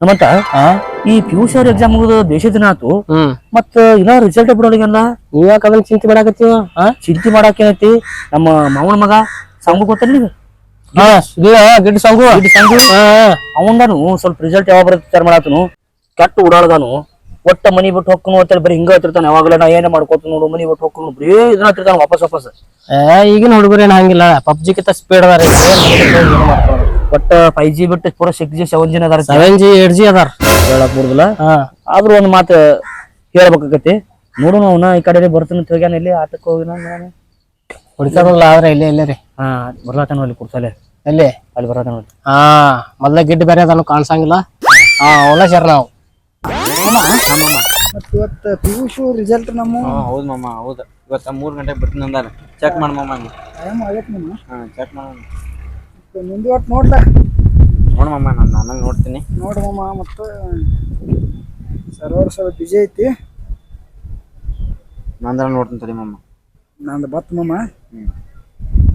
ನಮ್ಮಂತ ಈ P U C exam ಮುಗಿದು ದೇಶ ದಿನ ಆತು ಮತ್ತ ಇನ್ನ ರಿಸಲ್ಟ್ ಬಿಡೋಳಿಗಲ್ಲ ನೀವ್ ಯಾಕೆ ಅದನ್ನ ಚಿಂತೆ ಮಾಡಾಕತ್ತೀವ? ಹಾ ಚಿಂತೆ ಮಾಡಾಕ ಏನೈತಿ ನಮ್ಮ ಮಾವನ ಮಗ ಸಾಂಗು ಗೊತ್ತಲ್ಲ ಇಲ್ಲ ಗಿಡ್ ಸಂಗು ಇದು ಸಂಗು ಹಾ ಸ್ವಲ್ಪ ರಿಸಲ್ಟ್ ಯಾವಾಗ ಬರುತ್ತೆ ವಿಚಾರ ಮಾಡಾತನು. ಕೆಟ್ಟ ಓಡಾಳ್ದಾನು. ಒಟ್ಟ ಮನಿ ಬಿಟ್ಟು ಹೋಗ್ಕೊಂಡು ಅಂತೇಳಿ ಬರೀ ಹಿಂಗ ಹತ್ತಿರ್ತಾನೆ. ಯಾವಾಗಲೇ ನಾ ಏನೇ ಮಾಡ್ಕೋತ ನೋಡು ಮನಿ ಬಿಟ್ಟು ಹೋಗ್ಕೊಂಡು ಬರೀ ಇದನ್ನ ಹತ್ತಿರ್ತಾನೆ ವಾಪಸ್ ವಾಪಸ್. ಈಗಿನ ಹುಡುಗರು ಏನ್ ಹಂಗಿಲ್ಲ ಪಬ್ಜಿ ಕಿತ್ತ ಸ್ಪೀಡ್ ಅದಾರ ಒಟ್ಟ ಫೈವ್ ಜಿ ಬಿಟ್ಟು ಪೂರ ಸಿಕ್ಸ್ ಜಿ ಸೆವೆನ್ ಜಿ ಅದಾರ ಸೆವೆನ್ ಜಿ ಏಟ್ ಜಿ ಅದಾರ. ಹೇಳಕ್ ಬರುದಿಲ್ಲ. ಹಾ. ಆದ್ರೂ ಒಂದ್ ಮಾತು ಹೇಳ್ಬೇಕಾಗತಿ. ನೋಡು ಅವನ ಈ ಕಡೆ ಬರ್ತೀನಿ ಅಂತ ಹೋಗ್ಯಾನ ಇಲ್ಲಿ ಆಟಕ್ಕೆ ಹೋಗಿನ ನಾನು ಹುಡ್ಕಾಡಲ್ಲ ಆದ್ರೆ ಇಲ್ಲೇ ಇಲ್ಲೇ ರೀ. ಹಾ ಬರ್ಲಾತಾನ ಅಲ್ಲಿ ಕುರ್ಸಲೆ ಎಲ್ಲಿ? ಅಲ್ಲಿ ಬರತಾನ ನೋಡಿ ಹಾ ಮೊದ್ಲ ಗಿಡ್ ಬೇರೆ ಅದನ್ನು ಕಾಣಿಸಂಗಿಲ್ಲ. ಹಾ ಅವನ ಸರ್ ನಾವು. ಇವತ್ತು ಪಿ ಯು ಸಿ ರಿಸಲ್ಟ್ ನಮ್ಮ? ಹಾ ಹೌದು ಮಾಮ ಹೌದು. ಇವತ್ತ ಮೂರ್ ಗಂಟೆಗೆ ಬಿಡ್ತೀನಿ ಅಂದಾರ ಚೆಕ್ ಮಾಡ ಮಾಮ ಹಂಗೆ. ಟೈಮ್ ಆಗೈತೆ ನಮ್ಮ ಹಾ ಚೆಕ್ ಮಾಡ ನಿಂದು ಒಟ್ಟು ನೋಡ್ದ ನೋಡ್ ಮಾಮ ನಾನು ನನಗೆ ನೋಡ್ತೀನಿ. ನೋಡು ಮಾಮ ಮತ್ತು ಸರ್ವರ್ ಸ್ವಲ್ಪ ಬಿಜಿ ಐತಿ. ನಂದ್ರ ನೋಡ್ತೀನಿ ತಡಿ ಮಾಮ. ನಂದು ಬತ್ ಮಾಮ.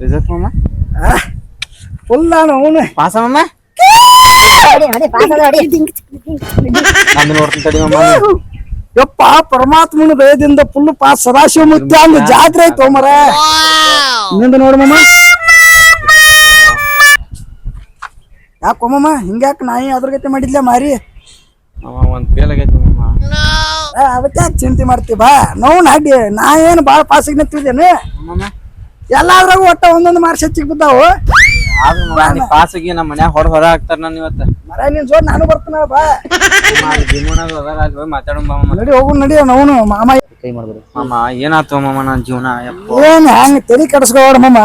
ರಿಸಲ್ಟ್ ಮಾಮ? ಫುಲ್ ನಾನು ಅವನು. ಪಾಸ ಮಾಮ? ನಂದು ನೋಡ್ತೀನಿ ತಡಿ ಯಪ್ಪ ಪರಮಾತ್ಮನ ದಯದಿಂದ ಫುಲ್ ಪಾಸ್ ಸದಾಶಿವ ಮುತ್ಯ ಅಂದ ಜಾತ್ರೆ ಐತೋ ಮರ? ನಿಂದ ನೋಡು ಯಾಕೋ ಹಿಂಗ್ಯಾಕೆ ನಾಯಿ ಅದ್ರ ಗತಿ ಮಾಡಿದ್ಲೆ ಮಾರಿ? ಒಂದ್ ಅದಕ್ಕೆ ಯಾಕ್ ಚಿಂತೆ ಮಾಡ್ತಿ ಬಾ? ನೋವು ನಾಡಿ ನಾ ಏನು ಭಾಳ ಪಾಸಿಗೆ ನಿಂತಿದ್ದೇನೆ? ಎಲ್ಲಾದ್ರಾಗು ಒಟ್ಟ ಒಂದೊಂದು ಮಾರ್ಕ್ಸ್ ಹೆಚ್ಚಿಗೆ ಬಿದ್ದಾವು. ಪಾಸಿಗೆ ನಮ್ಮ ಮನ್ಯಾಗ ಹೊರ ಹೊರ ಹಾಕ್ತಾರ ನಾನು ಇವತ್ತ. ಮರ ನಿನ್ ಜೋಡ್ ನಾನು ಬರ್ತಾನ ಬಾ. ನಡಿ ಹೋಗು ನಡಿ ಅವನು ಮಾಮ. ಕೈ ಮಾಡಿದ್ರು ಮಾಮ ಏನಾತು ಮಾಮ ನನ್ನ ಜೀವನ? ಯಪ್ಪ. ಏನ್ ಹ್ಯಾಂಗ ತಲೆ ಕೆಡಿಸ್ಕೋಡ ಮಾಮ?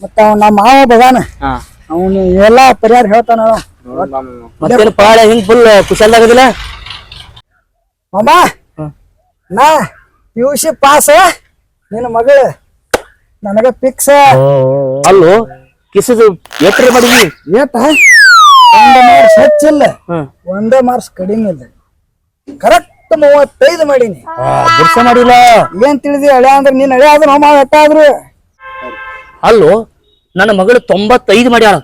ಮತ್ತ ನಮ್ಮ ಮಾವ ಬಗಾನ ಹಾ. ಅವನು ಎಲ್ಲಾ ಪರಿಹಾರ ಹೇಳ್ತಾನ ಪಾಳೆ ಮತ್ತೇನು ಪಾಳ ಹಿಂಗ್ ಫುಲ್ ಕುಶಲ್ದಾಗದಿಲ್ಲ? ಮಾಮ ನಾ ಪಿ ಯು ಸಿ ಪಾಸ್ ನಿನ್ನ ಮಗಳು ನನಗ ಫಿಕ್ಸ್ ಅಲ್ಲೋ ಕಿಸದು ಎಟ್ರೆ ಮಾಡಿದ್ವಿ ಏಟ ಒಂದ ಮಾರ್ಕ್ಸ್ ಹೆಚ್ಚಿಲ್ಲ ಒಂದೇ ಮಾರ್ಕ್ಸ್ ಕಡಿಮೆ ಇಲ್ಲ. ಕರೆಕ್ಟ್ ಮೂವತ್ತೈದು ಮಾಡೀನಿ. ಬುರ್ಸ ಮಾಡಿಲ್ಲ. ಏನ್ ತಿಳಿದಿ ಹಳೆ ಅಂದ್ರೆ ನೀನ್ ಹಳೆ ಆದ್ರೆ ನಾವು ಎಟ್ಟ ಆದ್ರು? ಅಲ್ಲೋ ನನ್ನ ಮಗಳು ತೊಂಬತ್ತೈದು ಮಾಡ್ಯಾಳ.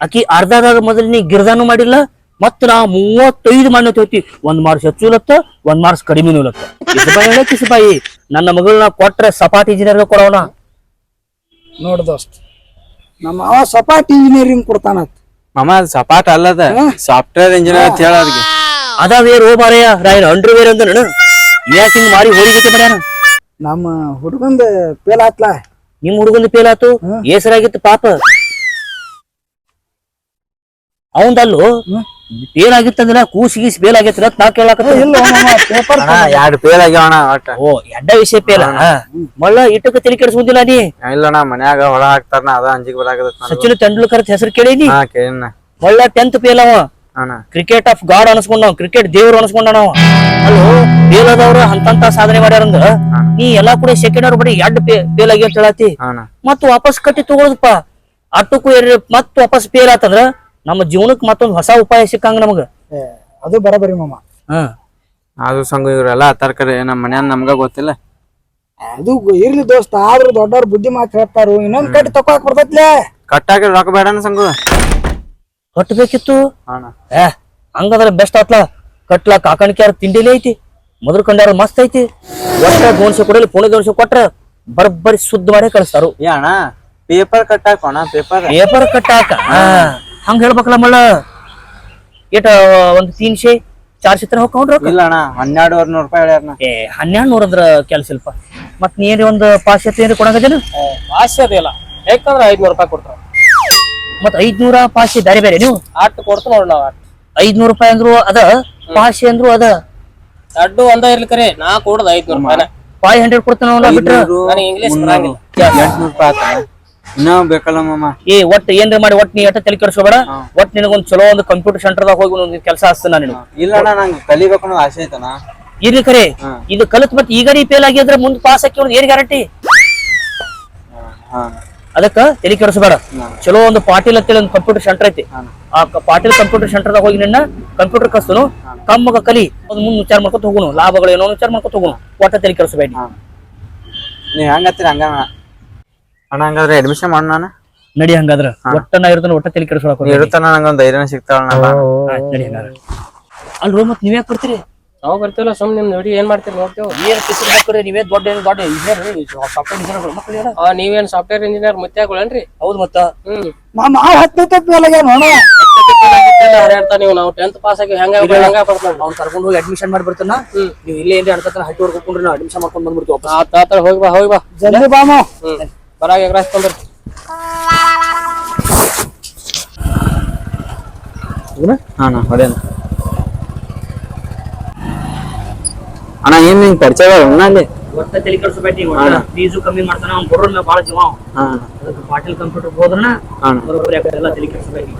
ಆಕಿ ಅರ್ಧದಾಗ ಮೊದಲು ನೀ ಗಿರ್ದಾನು ಮಾಡಿಲ್ಲ ಮತ್ತ ನಾ ಮೂವತ್ತೈದು ಮಾಡಿ ತೋತಿ ಒಂದ್ ಮಾರ್ಕ್ಸ್ ಹೆಚ್ಚು ಇಲತ್ತ ಒಂದ್ ಮಾರ್ಕ್ಸ್ ಕಡಿಮೆನೂ ಇಲತ್ತ ಕಿಸಬಾಯಿ ಕಿಸಬಾಯಿ ನನ್ನ ಮಗಳನ್ನ ಕೊಟ್ರೆ ಸಪಾಟ್ ಇಂಜಿನಿಯರ್ ಕೊಡೋಣ. ನೋಡ್ದ ದೋಸ್ತ್ ನಮ್ಮ ಅವ ಸಪಾಟ್ ಇಂಜಿನಿಯರಿಂಗ್ ಕೊಡ್ತಾನತ್ ಮಾಮ ಅದು ಸಪಾಟ್ ಅಲ್ಲದ ಸಾಫ್ಟ್ವೇರ್ ಇಂಜಿನಿಯರ್ ಅಂತ ಹೇಳ ಅದಕ್ಕೆ ಅದಾವೇರ್ ಓ ಮಾರಯ್ಯ ರಾಯನ್ ಅಂಡರ್ ವೇರ್ ಅಂದ ಯಾಕೆ ಹಿಂಗ್ ಮಾರಿ ಹೋಳಿಗತೆ ಮಾಡ್ಯಾನ? ನಮ್ಮ ಹುಡುಗಂದ ಪೇಲ್ ಆತ್ಲಾ ನಿಮ್ ಹುಡುಗಂದು ಫೇಲ್ ಆತು? ಏಸರಾಗಿತ್ತು ಪಾಪ. ಅವಂದಲ್ಲು? ಫೇಲ್ ಆಗಿತ್ತಂದ್ರ ಕೂಸಿ ಗೀಸಿ ಫೇಲ್ ಆಗೈತ್ರ ನಾ ಕೇಳಾಕತ್ತ ಇಲ್ಲ ಪೇಪರ್ ಅಣ್ಣಾ ಎರಡು ಫೇಲ್ ಆಗ್ಯಾವಣ ಒಟ್ಟ. ಓ ಎಡ್ಡ ವಿಷಯ ಫೇಲ ಮಳ್ಳ ಇಟ್ಟಕ್ಕೆ ತಲೆ ಕೆಡಿಸ್ಬೋದಿಲ್ಲ ನೀ? ಇಲ್ಲಣ್ಣ ಮನ್ಯಾಗ ಹೊಳ ಹಾಕ್ತಾರನ ಅದ ಅಂಜಿಗೆ ನನಗೂ. ಸಚಿನ್ ತೆಂಡೂಲ್ಕರ್ ಹೆಸರು ಕೇಳೀನಿ? ಹಾ ಕೇಳಿನ ಒಳ್ಳ ಟೆಂತ್ ಫೇಲ್ ಅವ. ಕ್ರಿಕೆಟ್ ಆಫ್ ಗಾಡ್ ಅನ್ಸ್ಕೊಂಡ ಕ್ರಿಕೆಟ್ ದೇವ್ರು ಅನ್ಸ್ಕೊಂಡ ನಾವು ಅಲ್ಲೋ ಫೇಲ್ ಆದವ್ರು ಅಂತಂತ ಸಾಧನೆ ಮಾಡ್ಯಾರಂದ್ರ ನೀ ಎಲ್ಲಾ ಕೂಡ ಸೆಕೆಂಡ್ ಅವ್ರ ಬರೀ ಎಡ್ ಫೇಲ್ ಆಗಿ ಅಂತ ಹೇಳತಿ. ಮತ್ ವಾಪಸ್ ಕಟ್ಟಿ ತಗೊಳದಪ್ಪ. ಅಟ್ಟಕ್ಕೂ ಏರಿ ಮತ್ ವಾಪಸ್ ಫೇಲ್ ಆತಂದ್ರ ನಮ್ಮ ಜೀವನಕ್ ಮತ್ತೊಂದ್ ಹೊಸ ಉಪಾಯ ಸಿಕ್ಕಂಗ ನಮಗ. ಅದು ಬರಬರಿ ಮಾಮ. ಹ್ಮ್ ಅದು ಸಂಘ ಇವ್ರೆಲ್ಲ ತರಕಾರಿ ನಮ್ಮ ಮನ್ಯಾನ ನಮ್ಗ ಗೊತ್ತಿಲ್ಲ. ಅದು ಇರ್ಲಿ ದೋಸ್ತ ಆದ್ರೂ ದೊಡ್ಡವ್ರ ಬುದ್ಧಿ ಮಾತು ಹೇಳ್ತಾರು ಇನ್ನೊಂದ್ ಕಟ್ಟಿ ತಕೋಕ್ ಬರ್ತೈತ್ಲೆ. ಕಟ್ಟಾಗಿ ರೊಕ್ಕ ಬೇಡ ಸಂಘ. ಕಟ್ಟಬೇಕಿತ್ತು ಅಣ್ಣ ಏ ಹಂಗಂದ್ರೆ ಬೆಸ್ಟ್ ಆತ್ಲ? ಕಟ್ಲ ಕಾಕಣಿಕ್ಯಾರ ತಿಂಡಿಲಿ ಐತಿ ಮೊದಲು ಕಂಡ್ಯಾರ ಮಸ್ತ್ ಐತಿ. ಒಟ್ಟ ಕೊಡಲಿ ಪುಣೆ ದೋನ್ಸೆ ಕೊಟ್ರ ಬರ್ಬರಿ ಶುದ್ಧ ಮಾಡಿ ಕಳಿಸ್ತಾರು. ಏ ಅಣ್ಣ ಪೇಪರ್ ಕಟ್ಟಾಕ ಅಣ್ಣ ಪೇಪರ್ ಪೇಪರ್ ಕಟ್ಟಾಕ? ಹಂಗ ಹೇಳ್ಬೇಕಲ್ಲ ಮಳ್ಳ ಏಟ ಒಂದ್ ತೀನ್ಶೆ ಚಾರ್ ಸಿತ್ರ ಹೋಗ್ಕೊಂಡ್ರ ಇಲ್ಲ ಅಣ್ಣ ಹನ್ನೆರಡುವರೆ ನೂರು ರೂಪಾಯಿ ಏ ಹನ್ನೆರಡು ನೂರ ಅಂದ್ರ ಕೆಲ್ಸ ಇಲ್ಪ? ಮತ್ ನೀರಿ ಒಂದ್ ಎತ್ತ ಏನ್ರಿ ಕೊಡಂಗದೇನು ಪಾಶ್ಯತೆ ಅದಿಲ್ಲ ಯಾಕಂದ್ರ ಐದ್ನೂರು ರೂಪಾಯಿ ಕೊಡ್ತಾರ. ಮತ್ ಐದ್ನೂರ ಪಾಶಿ ಬೇರೆ ಬೇರೆ ನೀವು ಆಟ ಕೊಡ್ತು ನೋಡ್ ನಾವ್ ಐದ್ನೂರ್ ರೂಪಾಯಿ ಅಂದ್ರು ಅದ ಪಾಶಿ ಅಂದ್ರು ಅದ. ಅಡ್ಡು ಒಂದ ಇರ್ಲಿ ಕರೆ ನಾ ಕೊಡದ ಐದ್ನೂರು ಫೈವ್ ಹಂಡ್ರೆಡ್ ಕೊಡ್ತಾನ ಬಿಟ್ರ? ನನಗೆ ಇಂಗ್ಲೀಷ್ ಬರಂಗಿಲ್ಲ. ಎಂಟ್ನೂರು ರೂಪಾಯಿ ಆತ ಇನ್ನೂ ಬೇಕಲ್ಲ ಮಾಮ? ಏ ಒಟ್ ಏನ್ರಿ ಮಾಡಿ ಒಟ್ ನೀ ಎಟ್ಟ ತಲೆ ಕೆಡಿಸ್ಕೋಬೇಡ. ಒಟ್ ನಿನಗೊಂದ್ ಚಲೋ ಒಂದು ಕಂಪ್ಯೂಟರ್ ಸೆಂಟರ್ದಾಗ ಹೋಗಿ ಒಂದ್ ಕೆಲಸ ಹಚ್ತಾನ ನೀನು ಇಲ್ಲ ಅಣ್ಣ ನಂಗೆ ಕಲಿಬೇಕು ಅನ್ನೋ ಆಸೆ ಐತಣ್ಣ. ಇರ್ಲಿ ಕರೆ ಇದು ಕಲಿತ್ ಮತ್ತೆ ಈಗ ನೀ ಫೇಲ್ ಆಗಿದ್ರೆ ಮುಂದೆ ಪಾಸ್ ಹಾಕಿ ಏನ್ ಗ್ಯಾರಂಟಿ ಹಾ ಅದಕ್ಕ ತಲೆ ಕೆಡಿಸಬೇಡ. ಚಲೋ ಒಂದು ಪಾಟೀಲ್ ಅಂತೇಳಿ ಒಂದು ಕಂಪ್ಯೂಟರ್ ಸೆಂಟರ್ ಐತಿ. ಆ ಪಾಟೀಲ್ ಕಂಪ್ಯೂಟರ್ ಸೆಂಟರ್ದಾಗ ಹೋಗಿ ನಿನ್ನ ಕಂಪ್ಯೂಟರ್ ಕಸ್ತನು ಕಮ್ಮಗ ಕಲಿ. ಅದ್ ಮುಂದ್ ವಿಚಾರ ಮಾಡ್ಕೊತ ಹೋಗುನು. ಲಾಭಗಳು ಏನೋ ವಿಚಾರ ಮಾಡ್ಕೊತ ಹೋಗುನು. ಒಟ್ಟ ತಲೆ ಕೆಡಿಸಬೇಡಿ. ನೀವ್ ಹಂಗತ್ತೀರ ಹಂಗ ಅಣ್ಣ. ಹಂಗಾದ್ರೆ ಅಡ್ಮಿಷನ್ ಮಾಡ ನಾನು? ನಡಿ ಹಂಗಾದ್ರ. ಒಟ್ಟ ನಾ ಇರ್ತಾನ ಒಟ್ಟ ತಲೆ ಕೆಡಿಸ್ಕೊಳಕ್. ಇರುತ್ತಾನ ನಂಗೊಂದು ಧೈರ್ಯ ಸಿಗ್ತಾಳ ನಡಿ ಹಂಗಾರ. ಅಲ್ರೋ ಮತ್ ನೀವ್ ಯಾಕೆ ಬರ್ತೀರಿ? ನಾವು ಬರ್ತೀವಲ್ಲ ಸುಮ್ಮನೆ ನಿಮ್ ನೋಡಿ ಏನ್ ಮಾಡ್ತೀರಿ ನೋಡ್ತೇವೆ ಏನ್ ನೀವೇ ದೊಡ್ಡ ಏನು ದೊಡ್ಡ ಇಂಜಿನಿಯರ್ ಸಾಫ್ಟ್ವೇರ್ ಇಂಜಿನಿಯರ್ ಮಕ್ಕಳು ನೀವೇನು ಆ ನೀವೇನ್ ಸಾಫ್ಟ್ವೇರ್ ಇಂಜಿನಿಯರ್ ಮುತ್ಯಾಗಳೇನ್ರಿ ಹೌದು ಮತ್ತ. ಹ್ಮ್. ನಾ ನಾವು ಹತ್ತನೇ ತಪ್ಪ ಮೇಲೆ ನೋಡ. ಹರಿಯಾಡ್ತಾ ನೀವು ನಾವು ಟೆಂತ್ ಪಾಸ್ ಆಗಿ ಹೆಂಗ ಹೆಂಗ ಬರ್ತಾನ ಅವ್ನ್ ಕರ್ಕೊಂಡು ಹೋಗಿ ಅಡ್ಮಿಷನ್ ಮಾಡಿ ಬರ್ತಾನ. ನೀವು ಇಲ್ಲೇ ಏನ್ರಿ ಅನ್ಕತ್ತಾನ ಹಟ್ಟಿ ಹೊಡ್ಕೊಂಡು ಕುಂಡ್ರಿ ನಾವು ಅಡ್ಮಿಷನ್ ಮಾಡ್ಕೊಂಡ್ ಬಂದ್ಬಿಡ್ತೀವಿ ವಾಪಸ್. ಆತ ಆತ ಹೋಗಿ ಬಾ ಹೋಗಿ ಬಾ. ಜಲ್ದಿ ಬಾಮ ಹ್ಮ್. ಬರಾಗ ಎಗ್ರಾಸ್ ತೊಂದ್ರಿ. ಹಾ ನಾ ಹೊಡೇನ ಅಣ್ಣ ಏನ್ ನಿಂಗ್ ಪರಿಚಯ ಅಣ್ಣ ಅಲ್ಲಿ? ಒಟ್ಟ ತಲೆ ಕೆಡಿಸ್ಬೇಡಿ ಫೀಸು ಕಮ್ಮಿ ಮಾಡ್ತಾನ ಅವ್ನ್ ಮೇಲೆ ಭಾಳ ಜೀವ. ಹಾ. ಅದಕ್ಕೆ ಪಾಟೀಲ್ ಕಂಪ್ಯೂಟರ್ ಹೋದ್ರನ ಹಾ ಬರೋಬ್ಬರಿ ಎಲ್ಲ ತಲೆ ಕೆಡಿಸ್ಬೇಡಿ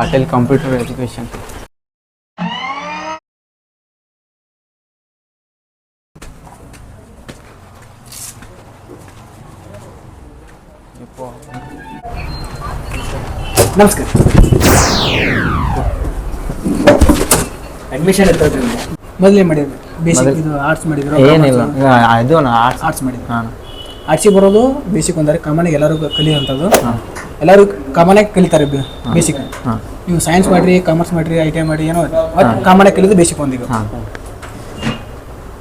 ಪಾಟೀಲ್ ಕಂಪ್ಯೂಟರ್ ಎಜುಕೇಶನ್ ನಮಸ್ಕಾರ. ಅಡ್ಮಿಷನ್ ಮೊದಲೇ ಮಾಡಿದ್ರು. ಬೇಸಿಕ್ ಇದು ಆರ್ಟ್ಸ್ ಮಾಡಿದ್ರು ಏನಿಲ್ಲ. ಇದು ಆರ್ಟ್ಸ್ ಆರ್ಟ್ಸ್ ಮಾಡಿದ್ರು. ಆರ್ಟ್ಸಿಗೆ ಬರೋದು ಬೇಸಿಕ್ ಅಂದರೆ ಕಾಮನ್ ಎಲ್ಲರೂ ಕಲಿಯುವಂಥದ್ದು. ಎಲ್ಲರೂ ಕಾಮನಾಗಿ ಕಲಿತಾರೆ ಬೇಸಿಕ್ ನೀವು ಸೈನ್ಸ್ ಮಾಡ್ರಿ ಕಾಮರ್ಸ್ ಮಾಡ್ರಿ ಐ ಟಿ ಐ ಮಾಡಿ ಏನೋ ಕಾಮನ್ ಆಗಿ ಕಲಿಯೋದು ಬೇಸಿಕ್ ಒಂದಿಗೆ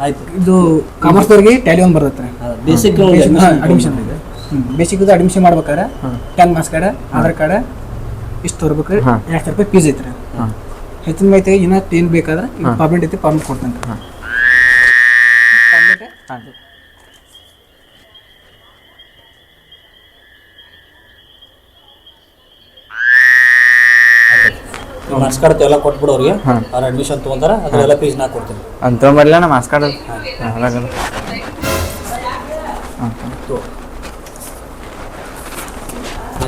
ಆಯ್ತು ಇದು ಕಾಮರ್ಸ್ದವ್ರಿಗೆ ಟ್ಯಾಲಿ ಒಂದು ಬರುತ್ತೆ. ಬೇಸಿಕ್ ಅಡ್ಮಿಷನ್ ಇದೆ. ಬೇಸಿಕ್ ಅಡ್ಮಿಷನ್ ಮಾಡ್ಬೇಕಾದ್ರೆ ten marks card Aadhaar card ಇಷ್ಟು ತರ್ಬೇಕು ಎರಡು ಸಾವಿರ ರೂಪಾಯಿ ಫೀಸ್ ಐತ್ರಿ. ಹೆಚ್ಚಿನ ಮಾಹಿತಿ ಇನ್ನೂ ಏನು ಬೇಕಾದ್ರೆ ಪರ್ಮೆಂಟ್ ಐತಿ ಪರ್ಮೆಂಟ್ ಕೊಡ್ತಾನೆ. ಮಾರ್ಕ್ಸ್ ಕಾರ್ಡ್ ಎಲ್ಲ ಕೊಟ್ಬಿಡು ಅವ್ರಿಗೆ. ಅವ್ರ ಅಡ್ಮಿಷನ್ ತಗೊಂತಾರ ಅದ್ರೆಲ್ಲ ಫೀಸ್ ನಾ ಕೊಡ್ತೀನಿ. ಅಂತ ಬರ್ಲ ನಾ ಮಾರ್ಕ್ಸ್ ಕಾರ್ಡ್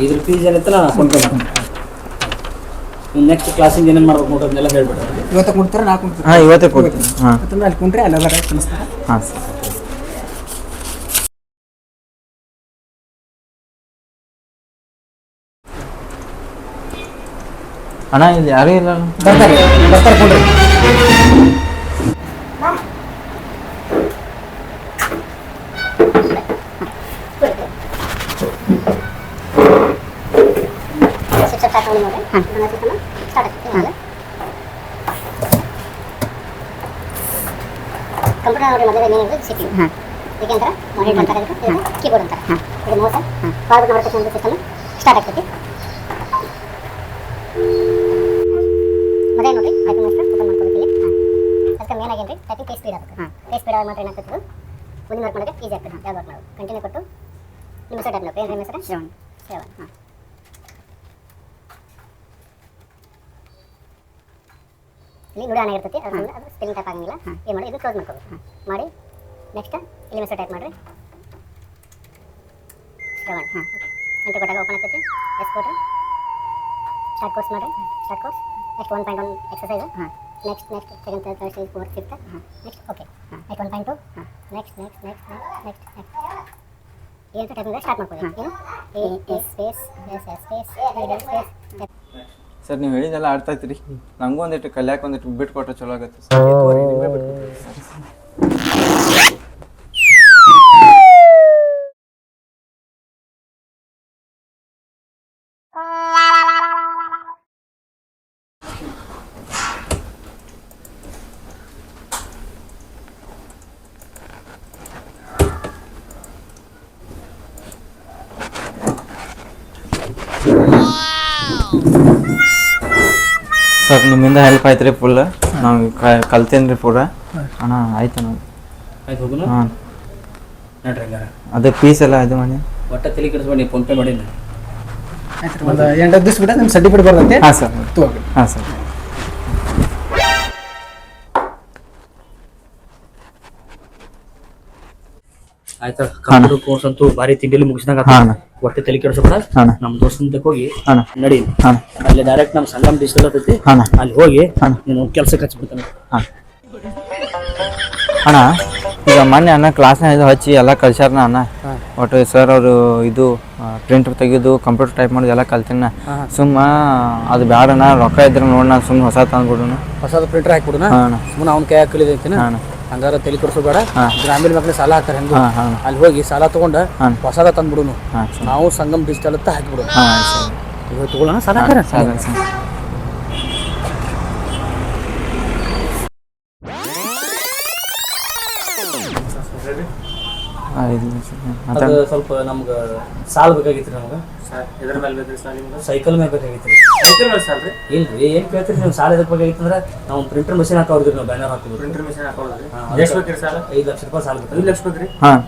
ಇದ್ರ ಫೀಸ್ ಏನೈತೆ ನಾ ಫೋನ್ ಪೇ ನೆಕ್ಸ್ಟ್ ಕ್ಲಾಸಿಂಗ್ ಏನೇನು ಮಾಡ್ಬೇಕು ನೋಡ್ರಿ ಅದನ್ನೆಲ್ಲ ಹೇಳ್ಬಿಡ್ರಿ ಇವತ್ತು ಕೊಡ್ತಾರೆ ನಾ ಕೊಡ್ತೀನಿ ಹಾ ಇವತ್ತೇ ಕೊಡ್ತೀನಿ. ಹಾಂ. ಅಲ್ಲಿ ಕುಂತ್ರೆ ಅಲ್ಲೆಲ್ಲ ಹಾ ಸರ್. ಅಣ್ಣ ಇಲ್ಲಿ ಯಾರೂ ಇಲ್ಲ ಬರ್ತಾರೆ ಬರ್ತಾರೆ ಕೊಡ್ರಿ ಶಿಕ್ಷಕ ತಗೊಂಡು ನೋಡಿ ನನ್ನ ಸಿಸ್ಟಮ್ ಸ್ಟಾರ್ಟ್ ಆಗ್ತದೆ ಕಂಪ್ಯೂಟರ್ ನೋಡಿ ಮೊದಲೇ ಏನಿದೆ ಸಿ ಪಿ ಯು ಈಗ ಅಂತಾರೆ ಮಾನಿಟರ್ ಅಂತಾರೆ ಇದಕ್ಕೆ ಕೀಬೋರ್ಡ್ ಅಂತಾರೆ ಇದು ಮೌಸ್ ಫಾರ್ವರ್ಡ್ ಮಾಡೋ ತಕ್ಷಣ ಸಿಸ್ಟಮ್ ಸ್ಟಾರ್ಟ್ ಆಗ್ತೈತಿ ಮೇನ್ ಆಗೇನ್ರಿ ಟೈಪಿಂಗ್ ಪೇಸ್ ಸ್ಪೀಡ್ ಆಗುತ್ತೆ ಪೇಸ್ ಸ್ಪೀಡ್ ಆಗಿ ಮಾತ್ರ ಏನಾಗ್ತದೆ ಮುಂದಿನ ವರ್ಕ್ ಮಾಡೋಕ್ಕೆ ಈಸಿ ಆಗ್ತದೆ. ಯಾವ ವರ್ಕ್ ಮಾಡೋದು ಕಂಟಿನ್ಯೂ ಕೊಟ್ಟು ನಿಮ್ಮ ಹೆಸರು ಟೈಪ್ ಏನು ಹೆಸರು? ಶ್ರವಣ್. ಶ್ರವಣ್ ಹಾಂ. ಇಲ್ಲಿ ನುಡಿ ಹಣ ಇರ್ತೈತಿ ಅದ್ರ ಅದು ಸ್ಪೆಲ್ಲಿಂಗ್ ಟೈಪ್ ಆಗಂಗಿಲ್ಲ. ಏನು ಮಾಡಿ ಇದು ಕ್ಲೋಸ್ ಮಾಡ್ಕೋಬೇಕು ಮಾಡಿ ನೆಕ್ಸ್ಟ್ ಇಲ್ಲಿ ಮೆಸೇಜ್ ಟೈಪ್ ಮಾಡಿರಿ. ಶ್ರವಣ್ ಹಾಂ. ಎಂಟು ಕೊಟ್ಟಾಗ ಓಪನ್ ಆಗ್ತೈತಿ. ಎಸ್ ಕೊಟ್ರಿ ಸ್ಟಾರ್ಟ್ ಕೋರ್ಸ್ ಮಾಡಿರಿ. Start course next one point one exercise next next second third third fourth fifth next okay next one point two next next next next next ಏನು typing start ಮಾಡ್ಕೊಳ್ಳಿ ಏನು A S space S S space space sir ನೀವು ಹೇಳಿದೆಲ್ಲ ಆಡ್ತಾ ಇದ್ರಿ ನಂಗೂ ಒಂದಿಟ್ಟು ಕಲ್ಯಾಕ್ ಒಂದಿಟ್ಟು ಬಿಟ್ಟು ಕೊಟ್ಟರೆ ಚಲೋ ಆಗುತ್ತೆ ಸರ್. ಸರ್ ನಿಮ್ಮಿಂದ ಹೆಲ್ಪ್ ಆಯ್ತು ರೀ ಫುಲ್ ನಾವು ಕಲ್ತೇನೆ ರೀ ಪೂರ. ಅಣ್ಣ ಆಯ್ತು ನಾವು ಆಯ್ತು ಹೋಗುನು? ಹಾಂ. ನೋಡ್ರಿ ಹಂಗಾರ. ಅದೇ ಪೀಸ್ ಎಲ್ಲ ಇದು ಮಾಡಿ. ಒಟ್ಟ ತಲೆ ಕೆಡಿಸ್ಬೇಡಿ ಫೋನ್ ಪೇ ಮಾಡಿಲ್ಲ ಆಯ್ತು ಒಂದು ಎಂಟು ದಿವಸ ಬಿಡ ನಿಮ್ಮ ಸರ್ಟಿಫಿಕೇಟ್ ಬರ್ತೈತೆ. ಹಾಂ ಸರ್. ಹಾಂ ಸರ್. ಆಯ್ತಾ? ಕಂಪ್ಯೂಟರ್ ಕೋರ್ಸ್ ಅಂತೂ ಬಾರಿ ತಿಂಡಿಲಿ ಮುಗಿಸಿದಾಗ. ಹೊಟ್ಟೆ ತಲೆ ಕೆಡಿಸ್ಬೇಡ ಹಾ ಅಣ್ಣ. ನಮ್ ದೋಸ್ತನ ಹೋಗಿ ಅಣ್ಣ. ನಡಿ. ಅಲ್ಲಿ ಡೈರೆಕ್ಟ್ ನಮ್ ಸಂಗಮ್ ಡಿಜಿಟಲ್ ಅಣ್ಣ. ಅಲ್ಲಿ ಹೋಗಿ. ನೀನು ಕೆಲ್ಸಕ್ಕೆ ಹಚ್ಬಿಡ್ತಾನೆ ಅಣ್ಣ ಈಗ ಮೊನ್ನೆ ಅಣ್ಣ ಕ್ಲಾಸ್ನಾಗ ಇದು ಹಚ್ಚಿ ಎಲ್ಲ ಕಳ್ಸ್ಯಾರನ ಅಣ್ಣ. ಒಟ್ಟು ಸರ್ ಅವರು ಇದು ಪ್ರಿಂಟ್ ತೆಗೆದು ಕಂಪ್ಯೂಟರ್ ಟೈಪ್ ಮಾಡೋದು ಎಲ್ಲ ಕಲ್ತಿನ ಸುಮ್ಮ ಅದು ಬ್ಯಾಡಣ್ಣ ರೊಕ್ಕ ಇದ್ರೆ ನೋಡೋಣ ಸುಮ್ಮನೆ ಹೊಸ ತಂದ್ಬಿಡೋಣ. ಹೊಸದು ಪ್ರಿಂಟರ್ ಹಾಕ್ಬಿಡೋಣ. ಸುಮ್ಮನೆ ಅವ್ನ ಕೈ ಹಾಕಲಿದೈತಿನ ಅಣ್ಣ. ಹಂಗಾರ ತಲೆ ಕೊಡ್ಸೋ ಬೇಡ ಗ್ರಾಮೀಣ ಮಕ್ಳಿಗೆ ಸಾಲ ಹಾಕ್ತಾರೆ ಹೆಂಗು? ಅಲ್ಲಿ ಹೋಗಿ ಸಾಲ ತಗೊಂಡ. ಹೊಸದ ತಂದ್ಬಿಡುನು. ನಾವು ಸಂಗಮ್ ಡಿಜಿಟಲ್ ಅಂತ ಹಾಕಿಬಿಡು. ಇವಾಗ ತಗೊಳ್ಳೋಣ ಸಾಲ. ಅದು ಸ್ವಲ್ಪ ನಮ್ಗೆ ಸಾಲ ಬೇಕಾಗಿತ್ತು ನಮ್ಗೆ. ಇದ್ರ ಮೇಲೆ ಬೇಕ್ರಿ ಸಾಲ ನಿಮ್ಗೆ ಸೈಕಲ್ ಮೇಲೆ ಬೇಕಾಗಿತ್ತು ಸೈಕಲ್ ಮೇಲೆ ಸಾಲ ರೀ ಇಲ್ರಿ ಏನ್ ಕೇಳ್ತೀರಿ ನೀವು? ಸಾಲ ಎದಕ್ಕೆ ಬೇಕಾಗಿತ್ತು ಅಂದ್ರೆ ನಾವು ಪ್ರಿಂಟರ್ ಮಷಿನ್ ಹಾಕೋದ್ರಿ ನಾವು ಬ್ಯಾನರ್ ಹಾಕೋದು ಪ್ರಿಂಟರ್ ಮಷೀನ್ ಹಾಕೋದ್ರಿ. ಹಾ, ಎಷ್ಟು ಬೇಕ್ರಿ ಸಾಲ? ಐದು ಲಕ್ಷ ರೂಪಾಯಿ ಸಾಲ ಬೇಕು ಐದು ಲಕ್ಷ ಬೇಕ್ರಿ? ಹಾಂ.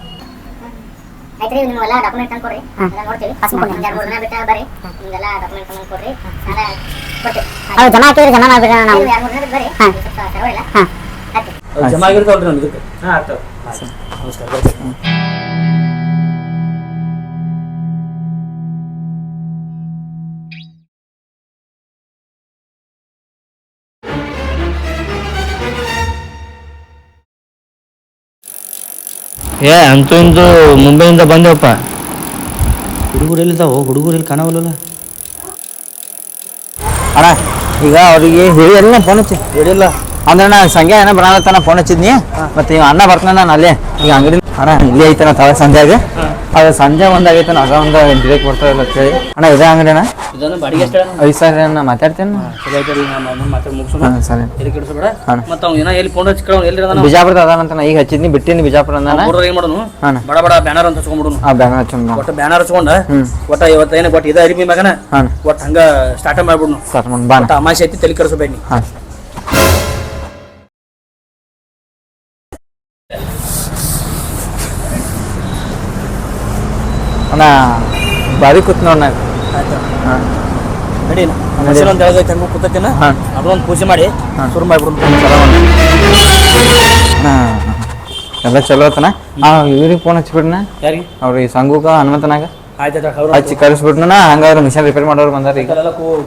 ಆಯ್ತು ರೀ ಡಾಕ್ಯುಮೆಂಟ್ ತಂದು ಕೊಡ್ರಿ. ಅದನ್ನ ನೋಡ್ತೀವಿ. ಎರಡು ಮೂರು ದಿನ ಬಿಟ್ಟು ಬರ್ರಿ. ನಿಮ್ಗೆಲ್ಲ ಡಾಕ್ಯುಮೆಂಟ್ ತಂದು ಕೊಡ್ರಿ. ಸಾಲ ಕೊಡ್ತೀವಿ. ಜಮಾ ಹಾಕಿದ್ರೆ ಜಮಾ ನಾವು. ಎರಡು ಮೂರು ದಿನ ಬಿಟ್ಟು ಬರ್ರಿ. ಸ್ವಲ್ಪ ತಗೊಳ್ಳಿಲ್ಲ ಹಾಂ. ಜಮಾ ಆಗಿರ್ತಾವ್ರಿ ನಮ್ಗೆ ಹಾಂ ಆಗ್ತಾವ. ನಮಸ್ಕಾರ. ಏ ಅಂತೂ ಇಂದು ಮುಂಬೈಯಿಂದ ಬಂದೆವಪ್ಪ. ಹುಡುಗರು ಎಲ್ಲಿದ್ದಾವೆ ಹುಡುಗರು ಇಲ್ಲಿ ಕಾಣವಲ್ಲ ಅಣ್ಣ ಈಗ ಅವರಿಗೆ ಹೇಳಿ ಎಲ್ಲ ಫೋನ್ ಹಚ್ಚಿ. ಹೇಳಿಲ್ಲ. ಅಂದ್ರೆ ನಾ ಸಂಜೆ ಏನೋ ಬರಲತ್ತಾನ ಫೋನ್ ಹಚ್ಚಿದ್ನಿ. ಮತ್ತೆ ಇವ ಅಣ್ಣ ಬರ್ತಾನ ನಾನು ಅಲ್ಲೇ. ಈಗ ಅಂಗಡಿ ಅಣ್ಣ ಇಲ್ಲೇ ಐತನ ತಳ ಸಂಜೆಗೆ. ಅದು ಸಂಜೆ ಒಂದ್ ಆಗೈತನ ಅದ ಒಂದು ಎಂಟು ಬೇಕು ಅಂತ ಹೇಳಿ ಅಣ್ಣ ಇದೇ ಅಂಗಡಿ ಅಣ್ಣ ಇದನ್ನು ಬಾಡಿಗೆ ಎಷ್ಟು ಐದು ಸಾವಿರ ನಾ ಮಾತಾಡ್ತೇನೆ. ಸರಿ ಬಿಜಾಪುರದ ಅದಾನಂತ ನಾ ಈಗ ಹಚ್ಚಿದ್ನಿ ಬಿಟ್ಟಿನಿ ಬಿಜಾಪುರ ಅಂದಾನ. ಬಡ ಬಡ ಬ್ಯಾನರ್ ಅಂತ ಹಚ್ಕೊಂಡ್ಬಿಡುನು. ಆ ಬ್ಯಾನ ಹಚ್ಚಂದ ಒಟ್ಟು ಬ್ಯಾನರ್ ಹಚ್ಕೊಂಡ. ಒಟ್ಟ ಇವತ್ತ ಏನು ಒಟ್ಟು ಇದ ಅರಿಬಿ ಮಗನ. ಒಟ್ಟು ಹಂಗ ಸ್ಟಾರ್ಟ್ ಮಾಡ್ಬಿಡ್ನು. ಸರ್ ಮುಂದೆ ಬಾನ ಒಟ್ಟು ಅಮಾಸೆ ಐತಿ ತಲೆ ಕೆಡಿಸ್ಬೇಡಿ ಹಾಂ. ಅಣ್ಣ ಬಾರಿ ಕೂತ್ ನೋಡ ಆಯ್ತು. ಹಾಂ. ನಡಿ ಒಂದು ಎಳ್ದೈತೆ ಹಂಗೂ ಹಾ. ಅದೊಂದು ಪೂಜೆ ಮಾಡಿ ಶುರು ಮಾಡ್ಬಿಡ್ನು ಹಾಂ ಎಲ್ಲ ಚಲೋ ಆತನ ಆ ಇವ್ರಿಗೆ ಫೋನ್ ಹಚ್ಬಿಡ್ನ ಯಾರಿಗೆ? ಅವ್ರಿಗೆ ಸಂಗುಗ ಹನುಮಂತನಾಗ? ಆಯ್ತು ಹಚ್ಚಿ ಕಳಿಸ್ಬಿಟ್ನ ಹಂಗಾದ್ರೆ ಮಿಷನ್ ರಿಪೇರ್ ಮಾಡೋರು ಬಂದಾರ ಈಗ.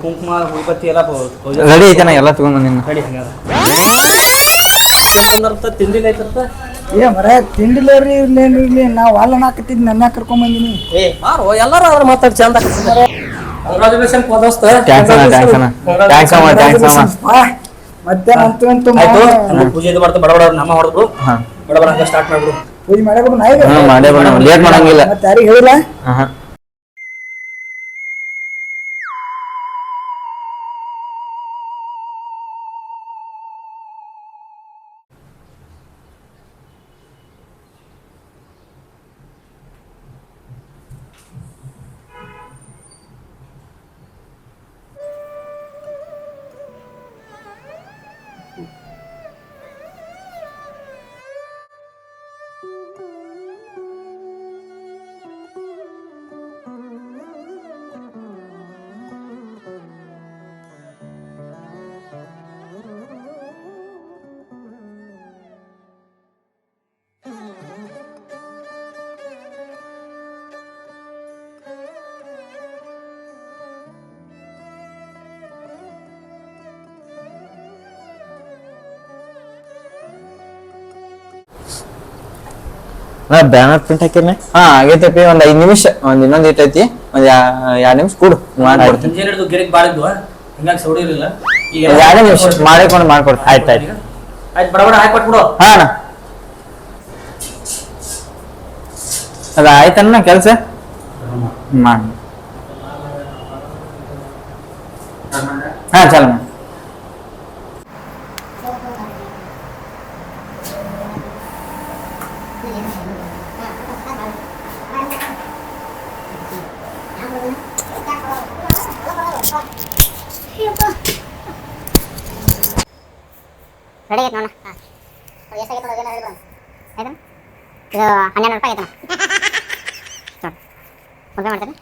ಕುಂಕುಮ ಉಳ್ಬತ್ತಿ ಎಲ್ಲ ರೆಡಿ ಐತನ ಎಲ್ಲ ತಗೊಂಡ್ ಬಂದಿನ. ರೆಡಿ ಹಂಗಾರ ತಿಂದಿಲ್ಲ ಐತಂತ ಏ ಮರ ತಿಂಡಿಲ್ಲರಿ ಇರ್ಲೇನು ಇರ್ಲಿ ನಾವು ಅಲ್ಲ ಹಾಕತ್ತಿದ್ ನನ್ನ ಕರ್ಕೊಂಡ್ ಬಂದಿನಿ? ಏ ಮಾರು ಎಲ್ಲರೂ ಅದ್ರ ಮಾತಾಡ್ ಚಂದ ಕಂಗ್ರಾಚುಲೇಷನ್ ದೋಸ್ತ. ಟ್ಯಾಂಕ್ಸ್ ಅಣ್ಣ ಟ್ಯಾಂಕ್ಸ್ ಅಣ್ಣ. ಟ್ಯಾಂಕ್ಸ್ ಅಮ್ಮ ಟ್ಯಾಂಕ್ಸ್ ಅಮ್ಮ ಮತ್ತೆ ಅಂತೂ ಅಂತೂ ಆಯ್ತು ಮಾವ, ಪೂಜೆ ಇದು ಮಾಡ್ತಾ ಬಡ ಬಡ ನಮ್ಮ ಹೊಡೆದ್ರು. ಬಡಬಡ ಬಡ ಸ್ಟಾರ್ಟ್ ಮಾಡ್ಬಿಡು. ಪೂಜೆ ನಾ ಮಾಡೇ ಬೇಡ ಲೇಟ್ ಮಾಡಂಗಿಲ್ಲ. ಮತ್ತೆ ಯಾರಿಗೆ ಹೇಳಿಲ್ಲ? ಹಾಂ. ನಾ ಬ್ಯಾನರ್ ಪ್ರಿಂಟ್ ಹಾಕಿರ್ನೆ ಹಾ ಆಗೈತಪ್ಪಿ ಒಂದ್ ಐದ್ ನಿಮಿಷ ಒಂದ್ ಇನ್ನೊಂದ್ ಇಟ್ ಐತಿ. ಒಂದ್ ಎರಡ್ ನಿಮಿಷ ಕೂಡು ಮಾಡ್ಕೊಡ್ತೀನಿ ಮುಂಜಾನೆ ಹಿಡಿದು ಗಿರಿಗೆ ಬಾಳಿದ್ವು ಹಿಂಗಾಗಿ ಸೌಡಿ ಈಗ ಎರಡ್ ನಿಮಿಷ ಮಾಡಿಕೊಂಡು ಮಾಡ್ಕೊಡ್ತೀನಿ ಆಯ್ತು ಆಯ್ತು. ಆಯ್ತು ಬಡ ಬಡ ಹಾಕಿ ಕೊಟ್ಬಿಡು. ಹಾ ಅಣ್ಣ. ಅದ ಆಯ್ತಣ್ಣ ಕೆಲ್ಸ? ಮಾಡಿ ಹಾ ಚಲ ಮಾಡಿ ರೆಡಿ ಎಷ್ಟಾಗೈತೆ ಎಲ್ಲ ಆಯ್ತಾ ಇದು ಹನ್ನೆರಡು ರೂಪಾಯಿ ಆಯ್ತು ಫೋನ್ಪೇ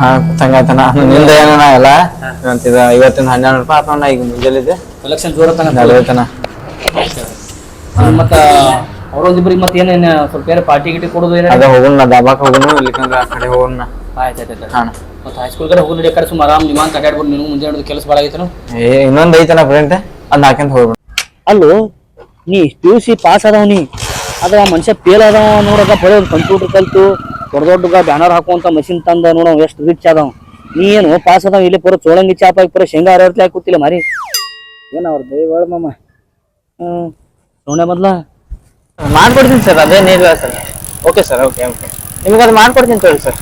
ಹಾ ನಿಂದ ಎಲ್ಲ? ಇವತ್ತಿನ ಹನ್ನೆರಡು ರೂಪಾಯಿ ಆತಣ್ಣ ಈಗ ಮುಂಜಾನೆ ಕಲೆಕ್ಷನ್ ಜೋರ ತಂಗ ಮತ್ತ ಅವ್ರೊಂದಿಬ್ರಿಗೆ ಮತ್ತೆ ಏನೇನು ಸ್ವಲ್ಪ ಏನಾರ ಪಾರ್ಟಿ ಗಿಟಿ ಕೊಡೋದು ಏನಾರ? ಅದ ಹೋಗೋಣ ದಾಬಾಕ್ ಹೋಗೋಣ ಇಲ್ಲಿಕಂದ್ರ ಆ ಕಡೆ ಹೋಗೋಣ. ಆಯ್ತು ಆಯ್ತು ಆಯ್ತು ಹಾಂ. ಮತ್ತೆ ಹೈಸ್ಕೂಲ್ ಕಡೆ ಹೋಗಿ ಕಡೆ ಸುಮ್ಮ ಆರಾಮ್ ನಿಮಾನ್ ಅಡ್ಡಾಡ್ಬಿಟ್ಟು ನೀನು ಮುಂಜಾನೆ ಕೆಲಸ ಭಾಳ ಆಗೈತೇನು? ಏ ಇನ್ನೊಂದು ಐತನ ಫ್ರೆಂಡ್ ಅದ್ ಹಾಕ್ಯಂತ ಹೋಗ್ಬಿಡ. ಅಲ್ಲೋ ನೀ ಪಿ ಯು ಸಿ ಪಾಸ್ ಅದಾವ ನೀ. ಅದ ಮನುಷ್ಯ ಫೇಲ್ ಅದಾವ ನೋಡಕ ಬರೀ ಒಂದು ಕಂಪ್ಯೂಟರ್ ಕಲ್ತು ದೊಡ್ಡ ದೊಡ್ಡ ಬ್ಯಾನರ್ ಹಾಕುವಂತ ಮಷಿನ್ ತಂದ ನೋಡ ಎಷ್ಟು ರಿಚ್ ಅದಾವ. ನೀ ಏನು ಪಾಸ್ ಅದಾವ ಇಲ್ಲಿ ಪೂರ ಚೋಳಂಗಿ ಚಾಪ್ ಹಾಕಿ ಪೂರ ಶೇಂಗಾ ಅರವತ್ಲಿ ಹಾಕಿ ಕೂತಿಲ್ಲ ಮಾರಿ. ಏನು ಅವ್ರ ದಯವಾಳ ಮಾಮ. ಹ್ಮ್. ನೋಡೇ ಮೊದ್ಲ. ಮಾಡ್ಕೊಡ್ತೀನಿ sir ಅದೇನಿಲ್ಲ sir okay sir okay okay ನಿಮಗೆ ಅದು ಮಾಡ್ಕೊಡ್ತೀನಿ ತಗೊಳ್ಳಿ ಸರ್.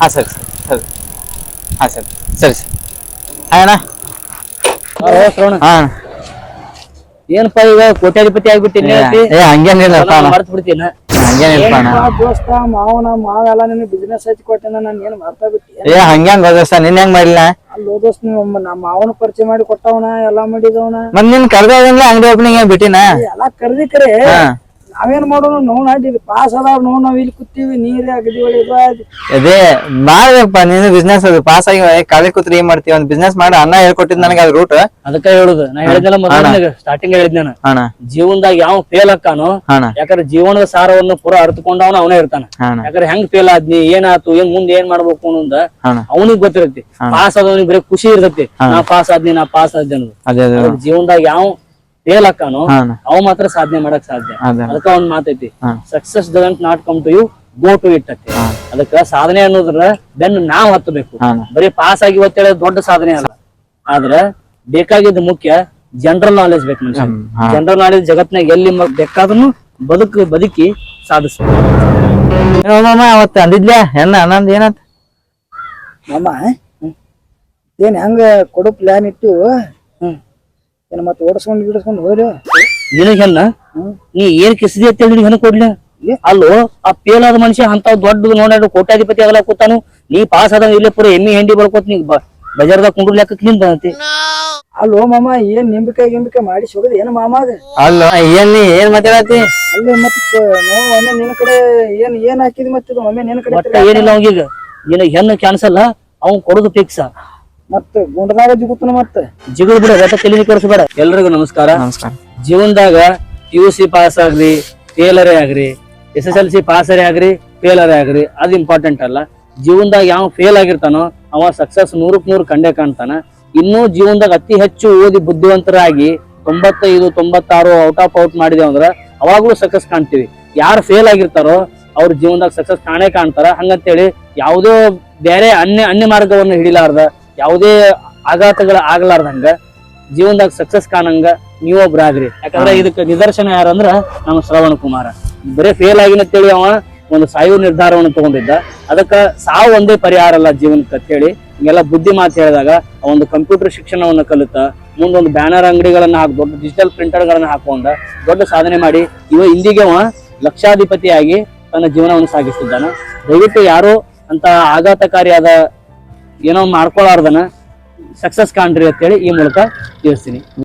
ಹಾಂ ಸರ್ ಸರ್ ಸರಿ. ಹಾಂ ಸರ್ ಸರಿ ಸರ್. ಅಣ್ಣ. ಹಾಂ ಏನಪ್ಪ ಈಗ ಕೋಟ್ಯಾಧಿಪತಿ ಆಗ್ಬಿಟ್ಟಿನಿ ಅಣ್ಣ. ಮರ್ತು ಬಿಡ್ತೀನ ಹಂಗೇನಿಲ್ಲಪ್ಪ ಅಣ್ಣ ದೋಸ್ತ ಮಾವನ ಮಾವೆಲ್ಲ ನಿನಗೆ ಬಿಸ್ನೆಸ್ ಹಚ್ಚಿ ಕೊಟ್ಟೆನ ನಾನು ಏನು ಮಾಡ್ತಾ ಬಿಟ್ಟಿ ಏ ಹಂಗ್ಯಾಂಗ ಹೋದ ನಿನ್ ಹೆಂಗ್ ಮಾಡಿಲ್ಲ? ಅಲ್ಲಿ ದೋಸ್ತ ನೀವು ನಮ್ಮ ಮಾವನ ಪರಿಚಯ ಮಾಡಿ ಕೊಟ್ಟವನ ಎಲ್ಲ ಮಾಡಿದವನ. ಮತ್ ನಿನ್ ಕರ್ದಾಗಂಗ್ಲ ಅಂಗಡಿ ಓಪನಿಂಗ್ ಬಿಟ್ಟಿನ? ಎಲ್ಲಾ ಕರ್ದಿ ಕರೆ. ನಾವೇನ್ ಮಾಡೋಣ ನೋಡ್ ಇಲ್ಲಿ ಪಾಸ್ ಅದಾವ ನೋಡ್ ನಾವ್ ಇಲ್ಲಿ ಕೂತೀವಿ. ನೀರೇ ಅಗದಿ ಒಳಗೆ ಅದೇ ಮಾಡ್ಬೇಕಪ್ಪ. ನೀನು ಬಿಸ್ನೆಸ್ ಅದು. ಪಾಸ್ ಆಗಿ ಕಾಲೇಜ್ ಕೂತ್ರಿ ಏನ್ ಮಾಡ್ತೀವಿ ಒಂದ್ ಬಿಸ್ನೆಸ್ ಮಾಡಿ. ಅನ್ನ ಹೇಳ್ಕೊಟ್ಟಿದ್ ನನಗೆ ಅದ್ ರೂಟ್ ಅದಕ್ಕ ಹೇಳುದು. ನಾ ಹೇಳಿದ್ನಲ್ಲ ಮೊದಲ ಸ್ಟಾರ್ಟಿಂಗ್ ಹೇಳಿದ್ನ ನಾನು. ಅಣ್ಣ ಜೀವನದಾಗ ಯಾವ ಫೇಲ್ ಅಕ್ಕಾನು ಅಣ್ಣ ಯಾಕಂದ್ರೆ ಜೀವನದ ಸಾರವನ್ನು ಪೂರ ಅರ್ಥಕೊಂಡವನ ಅವನೇ ಇರ್ತಾನ. ಅಣ್ಣ ಯಾಕಂದ್ರೆ ಹೆಂಗ್ ಫೇಲ್ ಆದ್ನಿ ಏನಾತು ಏನ್ ಮುಂದೆ ಏನ್ ಮಾಡ್ಬೇಕು ಅನ್ನೋದ ಅಣ್ಣ ಅವನಿಗೆ ಗೊತ್ತಿರತ್ತೆ. ಪಾಸ್ ಆದವನಿಗೆ ಬರೀ ಖುಷಿ ಇರ್ತೈತಿ. ನಾ ಪಾಸ್ ಆದ್ನಿ ನಾ ಪಾಸ್ ಆದ್ನಿ ಅನ್ನೋದು. ಅದೇ ಅದೇ ಆದ್ರೆ ಜೀವನದಾಗ ಯಾವ ಫೇಲ್ ಅವ್ ಮಾತ್ರ ಸಾಧನೆ ಮಾಡಕ್ ಸಾಧ್ಯ. ಅದೇ ಅದಕ್ಕ ಒಂದ್ ಮಾತೈತಿ. Success doesn't not come to you go to it ಅತ್ತೆ ಅದಕ್ಕ ಸಾಧನೆ ಅನ್ನೋದ್ರ ಬೆನ್ನು ನಾವ್ ಹತ್ತಬೇಕು. ಬರೀ ಪಾಸ್ ಆಗಿ ಒತ್ತೇಳ ದೊಡ್ಡ ಸಾಧನೆ ಅಲ್ಲ. ಆದ್ರ ಬೇಕಾಗಿದ್ದ ಮುಖ್ಯ ಜನರಲ್ ನಾಲೆಜ್ ಬೇಕು ಮನುಷ್ಯ. ಜನರಲ್ ನಾಲೆಜ್ ಜಗತ್ನಾಗ ಎಲ್ಲಿ ಬೇಕಾದ್ರೂ ಬದುಕು ಬದುಕಿ ಸಾಧಿಸ್ಬೇಕು. ಅವತ್ತು ಅಂದಿದ್ಲ್ಯಾ ಹೆಣ್ಣ ಅನ್ನಂದ್ ಏನಂತ? ಮಾಮ ಏನ್ ಹೆಂಗ ಕೊಡೋ ಪ್ಲಾನ್ ಇಟ್ಟು. ಏನ್ ಮತ್ತೆ ಓಡಿಸ್ಕೊಂಡು ಗಿಡಿಸ್ಕೊಂಡ್ ಹೋಗ್ರಿ ನಿನಗ್ ಹೆಣ್ಣ ನೀ ಏನ್ ಕಿಸದಿ ಅಂತ ಹೇಳಿ ಹೆಣ್ಣು ಕೊಡ್ಲ? ಅಲ್ಲೋ ಆ ಪೇಲಾದ ಆದ ಮನುಷ್ಯ ಅಂತ ದೊಡ್ಡ ನೋಡಾಡು ಕೋಟ್ಯಾಧಿಪತಿ ಆಗಲ್ಲ ಕೂತಾನು. ನೀ ಪಾಸ್ ಆದ ಇಲ್ಲೇ ಪೂರ ಎಮ್ಮಿ ಹೆಂಡಿ ಬಳ್ಕೋತ್ ನೀ ಬ- ಬಜಾರ್ದಾಗ ಕುಂಡ್ರ ಲೆಕ್ಕಕ್ ನಿಂತ ಅಂತಿ ಅಲ್ಲೋ ಮಾಮ ಏನ್ ನಿಂಬಿಕಾಯಿ ಗಿಂಬಿಕಾಯಿ ಮಾಡಿ ಹೋಗದ? ಏನ್ ಮಾಮಾಗ ಅಲ್ಲ ಏನ್ ನೀ ಏನ್ ಮಾತಾಡತಿ ಅಲ್ಲ ಮತ್ತೆ ನೋ ಒಮ್ಮೆ ನಿನ್ನ ಕಡೆ ಏನ್ ಏನ್ ಹಾಕಿದ್ ಮತ್ತೆ ಒಮ್ಮೆ ನಿನ್ನ ಕಡೆ ಏನಿಲ್ಲ ಅವಂಗೀಗ. ನಿನಗ್ ಹೆಣ್ಣು ಕ್ಯಾನ್ಸಲ್ ಅವ್ನ್ ಕೊಡೋದು ಫಿಕ್ಸ್ ಮತ್ತೆ ಗುಂಡದಾಗ ಜಿಗುತ್ತನ ಮತ್ತೆ? ಜಿಗುಳು ಬಿಡ ರಥ ತಲೆ ಕೆಡಿಸ್ಬೇಡ. ಎಲ್ರಿಗೂ ನಮಸ್ಕಾರ. ನಮಸ್ಕಾರ. ಜೀವನದಾಗ ಪಿ ಯು ಸಿ ಪಾಸ್ ಆಗ್ರಿ ಫೇಲರೇ ಆಗ್ರಿ ಎಸ್ ಎಸ್ ಎಲ್ ಸಿ ಪಾಸರೇ ಆಗ್ರಿ ಫೇಲರೇ ಆಗ್ರಿ ಅದು ಇಂಪಾರ್ಟೆಂಟ್ ಅಲ್ಲ. ಜೀವನದಾಗ ಯಾವ ಫೇಲ್ ಆಗಿರ್ತಾನೋ ಅವ ಸಕ್ಸಸ್ ನೂರಕ್ ನೂರು ಕಂಡೇ ಕಾಣ್ತಾನ. ಇನ್ನೂ ಜೀವನದಾಗ ಅತಿ ಹೆಚ್ಚು ಓದಿ ಬುದ್ಧಿವಂತರಾಗಿ ತೊಂಬತ್ತೈದು ತೊಂಬತ್ತಾರು ಔಟ್ ಆಫ್ ಔಟ್ ಮಾಡಿದೆ ಅಂದ್ರ ಅವಾಗ್ಲೂ ಸಕ್ಸಸ್ ಕಾಣ್ತೀವಿ. ಯಾರು ಫೇಲ್ ಆಗಿರ್ತಾರೋ ಅವ್ರ ಜೀವನದಾಗ ಸಕ್ಸಸ್ ಕಾಣೇ ಕಾಣ್ತಾರ. ಹಂಗಂತೇಳಿ ಯಾವುದೋ ಬೇರೆ ಅನ್ಯ ಅನ್ಯ ಮಾರ್ಗವನ್ನು ಹಿಡಿಲಾರ್ದ ಯಾವುದೇ ಆಘಾತಗಳ ಆಗ್ಲಾರ್ದಂಗ ಜೀವನದಾಗ ಸಕ್ಸಸ್ ಕಾಣಂಗ ನೀವೊಬ್ರಾಗ್ರಿ ಯಾಕಂದ್ರೆ ಇದಕ್ಕೆ ನಿದರ್ಶನ ಯಾರಂದ್ರ ನಮ್ಮ ಶ್ರವಣ ಕುಮಾರ. ಬರೀ ಫೇಲ್ ಆಗಿನ ಆಗಿನಂತೇಳಿ ಅವ ಒಂದು ಸಾಯು ನಿರ್ಧಾರವನ್ನು ತಗೊಂಡಿದ್ದ. ಅದಕ್ಕ ಸಾವು ಒಂದೇ ಪರಿಹಾರ ಅಲ್ಲ ಜೀವನಕ್ಕೆ ಅಂತೇಳಿ ಹಿಂಗೆಲ್ಲ ಬುದ್ಧಿ ಮಾತು ಹೇಳಿದಾಗ ಒಂದು ಕಂಪ್ಯೂಟರ್ ಶಿಕ್ಷಣವನ್ನು ಕಲಿತ ಮುಂದೊಂದು ಬ್ಯಾನರ್ ಅಂಗಡಿಗಳನ್ನ ಹಾಕಿ ದೊಡ್ಡ ಡಿಜಿಟಲ್ ಪ್ರಿಂಟರ್ಗಳನ್ನ ಹಾಕೊಂಡ ದೊಡ್ಡ ಸಾಧನೆ ಮಾಡಿ ಇವ ಇಂದಿಗೆ ಅವ ಲಕ್ಷಾಧಿಪತಿಯಾಗಿ ತನ್ನ ಜೀವನವನ್ನು ಸಾಗಿಸ್ತಿದ್ದಾನ. ದಯವಿಟ್ಟು ಯಾರು ಅಂತ ಆಘಾತಕಾರಿಯಾದ ಏನೋ ಮಾಡ್ಕೊಳಾರ್ದನ ಸಕ್ಸಸ್ ಕಾಣ್ರಿ ಅಂತೇಳಿ ಈ ಮೂಲಕ ತಿಳಿಸ್ತೀನಿ.